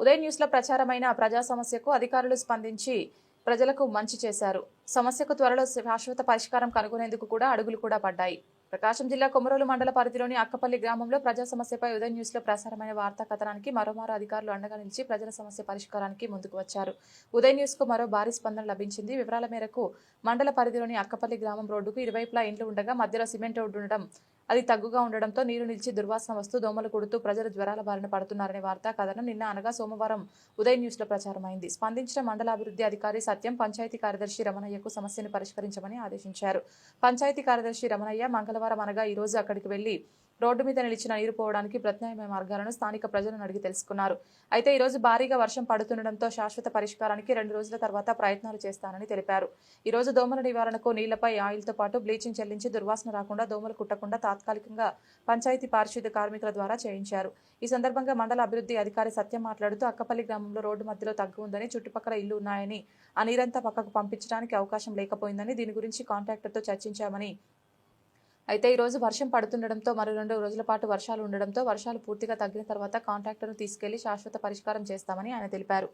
ఉదయ న్యూస్లో ప్రచారమైన ప్రజా సమస్యకు అధికారులు స్పందించి ప్రజలకు మంచి చేశారు. సమస్యకు త్వరలో శాశ్వత పరిష్కారం కనుగొనేందుకు కూడా అడుగులు కూడా పడ్డాయి. ప్రకాశం జిల్లా కొమరోలు మండల పరిధిలోని అక్కపల్లి గ్రామంలో ప్రజా సమస్యపై ఉదయ న్యూస్లో ప్రసారమైన వార్తా కథనానికి మరోమారు అధికారులు అండగా నిలిచి ప్రజల సమస్య పరిష్కారానికి ముందుకు వచ్చారు. ఉదయ న్యూస్కు మరో భారీ స్పందన లభించింది. వివరాల మేరకు మండల పరిధిలోని అక్కపల్లి గ్రామం రోడ్డుకు ఇరువైపులా ఇండ్లు ఉండగా మధ్యలో సిమెంట్ రోడ్డు ఉండడం అది తగ్గుగా ఉండడంతో నీరు నిలిచి దుర్వాసన వస్తూ దోమలు కొడుతూ ప్రజలు జ్వరాల బారిన పడుతున్నారనే వార్తా కథనం నిన్న అనగా సోమవారం ఉదయ్ న్యూస్లో ప్రచారమైంది. స్పందించిన మండలాభివృద్ధి అధికారి సత్యం పంచాయతీ కార్యదర్శి రమణయ్యకు సమస్యను పరిష్కరించమని ఆదేశించారు. పంచాయతీ కార్యదర్శి రమణయ్య మంగళవారం అనగా ఈ రోజు అక్కడికి వెళ్ళి రోడ్డు మీద నిలిచిన నీరు పోవడానికి ప్రత్యామ్నాయ మార్గాలను స్థానిక ప్రజలను అడిగి తెలుసుకున్నారు. అయితే ఈరోజు భారీగా వర్షం పడుతుండటంతో శాశ్వత పరిష్కారానికి రెండు రోజుల తర్వాత ప్రయత్నాలు చేస్తానని తెలిపారు. ఈ రోజు దోమల నివారణకు నీళ్ళపై ఆయిల్తో పాటు బ్లీచింగ్ చెల్లించి దుర్వాసన రాకుండా దోమలు కుట్టకుండా తాత్కాలికంగా పంచాయతీ పారిశుద్ధ్య కార్మికుల ద్వారా చేయించారు. ఈ సందర్భంగా మండల అభివృద్ధి అధికారి సత్యం మాట్లాడుతూ అక్కపల్లి గ్రామంలో రోడ్డు మధ్యలో తగ్గు ఉందని చుట్టుపక్కల ఇల్లు ఉన్నాయని ఆ నీరంతా పక్కకు పంపించడానికి అవకాశం లేకపోయిందని దీని గురించి కాంట్రాక్టర్తో చర్చించామని అయితే ఈరోజు వర్షం పడుతుండడంతో మరో రెండు రోజుల పాటు వర్షాలు ఉండడంతో వర్షాలు పూర్తిగా తగ్గిన తర్వాత కాంట్రాక్టర్ను తీసుకెళ్ళి శాశ్వత పరిష్కారం చేస్తామని ఆయన తెలిపారు.